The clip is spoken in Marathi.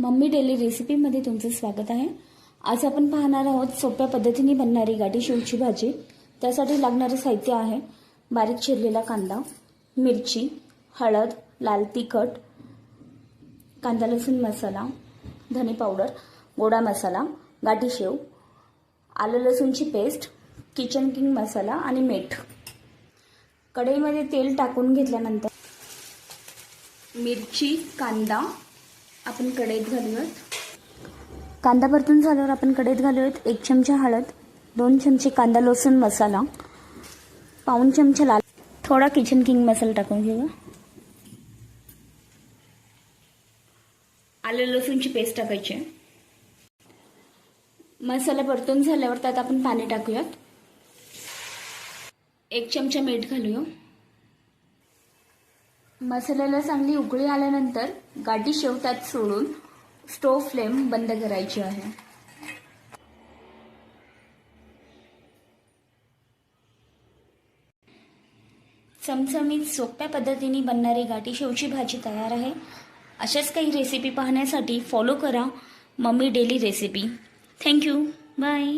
मम्मी डेली रेसिपीमध्ये तुमचं स्वागत आहे. आज आपण पाहणार आहोत सोप्या पद्धतीने बनणारी गाठी शेवची भाजी. त्यासाठी लागणारे साहित्य आहे. बारीक चिरलेला कांदा मिरची हळद लाल तिखट कांदा लसूण मसाला धने पावडर गोडा मसाला गाठी शेव आलं लसूणची पेस्ट किचन किंग मसाला आणि मीठ. कढईमध्ये तेल टाकून घेतल्यानंतर मिरची कांदा आपण कढईत घालूयात. कांदा परतून झाल्यावर आपण कढईत घालूयात. एक चमचा हळद दोन चमचे कांदा लसूण मसाला पाऊन चमचा लाल थोडा किचन किंग मसाला टाकून घेऊया. आलं लसूणची पेस्ट टाकायची आहे. मसाला परतून झाल्यावर त्यात आपण पाणी टाकूयात. एक चमचा मीठ घालूया. मसाल्याला चांगली उकळी आल्यानंतर गाठी शेवतात सोडून स्टोव फ्लेम बंद करायची आहे. चमचमीत सोप्या पद्धतीने बनणारी गाठी शेवची भाजी तयार आहे. अशाच काही रेसिपी पाहण्यासाठी फॉलो करा. Mummy daily recipe thank you bye